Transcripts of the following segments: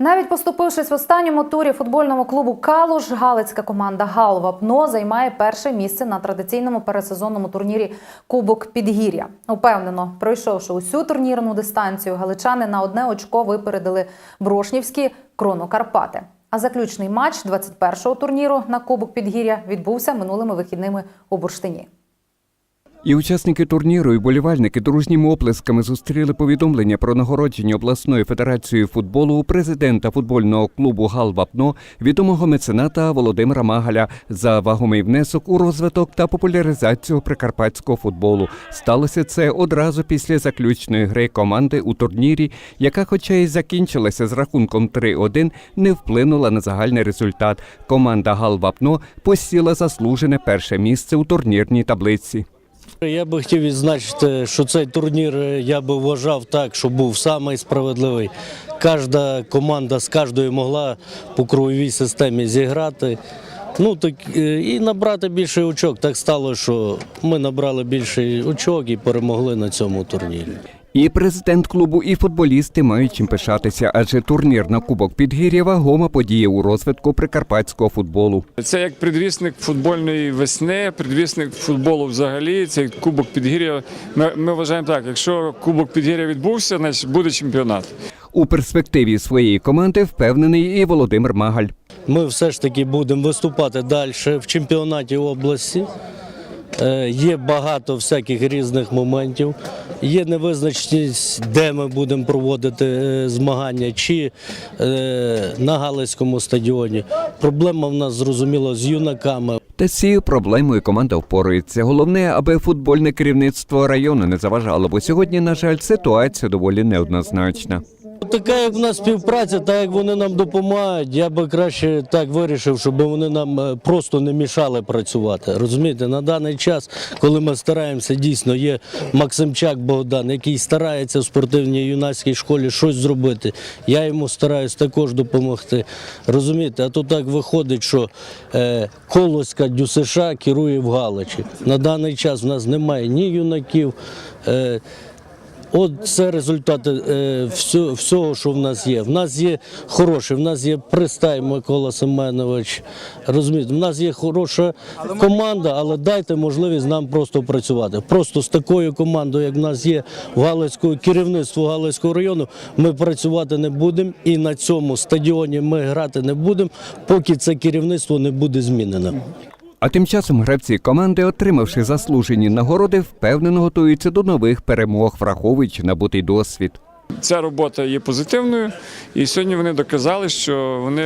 Навіть поступившись в останньому турі футбольному клубу Калуш, галицька команда Гал Вапно займає перше місце на традиційному пересезонному турнірі Кубок Підгір'я. Упевнено, пройшовши усю турнірну дистанцію, галичани на одне очко випередили Брошнівські Крону Карпати. А заключний матч 21-го турніру на Кубок Підгір'я відбувся минулими вихідними у Бурштині. І учасники турніру і болівальники дружніми оплесками зустріли повідомлення про нагородження обласної федерації футболу у президента футбольного клубу Гал Вапно відомого мецената Володимира Магаля за вагомий внесок у розвиток та популяризацію прикарпатського футболу. Сталося це одразу після заключної гри команди у турнірі, яка, хоча й закінчилася з рахунком 3-1, не вплинула на загальний результат. Команда Гал Вапно посіла заслужене перше місце у турнірній таблиці. Я би хотів відзначити, що цей турнір е, я би вважав так, що був самий справедливий. Кожна команда з кожною могла по круговій системі зіграти. Ну так е, і набрати більше очок. Так стало, що ми набрали більше очок і перемогли на цьому турнірі. І президент клубу, і футболісти мають чим пишатися, адже турнір на Кубок Підгір'я вагома подія у розвитку прикарпатського футболу. Це як предвісник футбольної весни, предвісник футболу взагалі. Цей кубок підгір'я. Ми, ми вважаємо так, якщо кубок підгір'я відбувся, значить буде чемпіонат. У перспективі своєї команди впевнений і Володимир Магаль. Ми все ж таки будемо виступати далі в чемпіонаті області. Е, Є багато всяких різних моментів. Є невизначеність, де ми будемо проводити е, змагання, чи е, на Галицькому стадіоні. Проблема в нас зрозуміло з юнаками. Та з цією проблемою команда впорується. Головне, аби футбольне керівництво району не заважало, бо сьогодні, на жаль, ситуація доволі неоднозначна. Така як в нас співпраця, так як вони нам допомагають, я би краще так вирішив, щоб вони нам е, просто не мішали працювати. Розумієте, на даний час, коли ми стараємося, дійсно є Максимчак Богдан, який старається в спортивній юнацькій школі щось зробити. Я йому стараюсь також допомогти. Розумієте, а то так виходить, що е, Колоська ДЮСШ керує в Галичі. На даний час в нас немає ні юнаків. От це результати е, всього, що в нас є. В нас є хороший, в нас є пристай Микола Семенович. Розумієте, в нас є хороша команда, але дайте можливість нам просто працювати. Просто з такою командою, як в нас є в Галицькому керівництву Галицького району, ми працювати не будемо і на цьому стадіоні ми грати не будемо, поки це керівництво не буде змінено. А тим часом гравці команди, отримавши заслужені нагороди, впевнено готуються до нових перемог, враховуючи набутий досвід. Ця робота є позитивною, і сьогодні вони доказали, що вони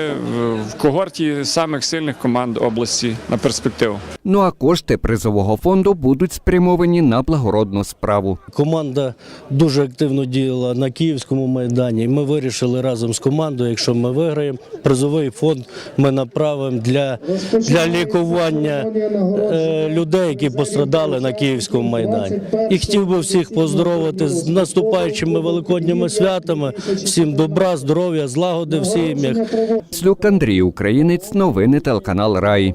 в- когорті самих сильних команд області на перспективу. Ну а кошти призового фонду будуть спрямовані на благородну справу. Команда дуже активно діяла на київському майдані. Ми вирішили разом з командою, якщо ми виграємо, призовий фонд ми направимо для, для лікування е, людей, які пострадали на київському майдані. І хотів би всіх поздоровити з наступаючими великодніми святами. Всім добра, здоров'я, злагоди в сім'ях. Слюк Андрій Українець, новини телеканал Рай.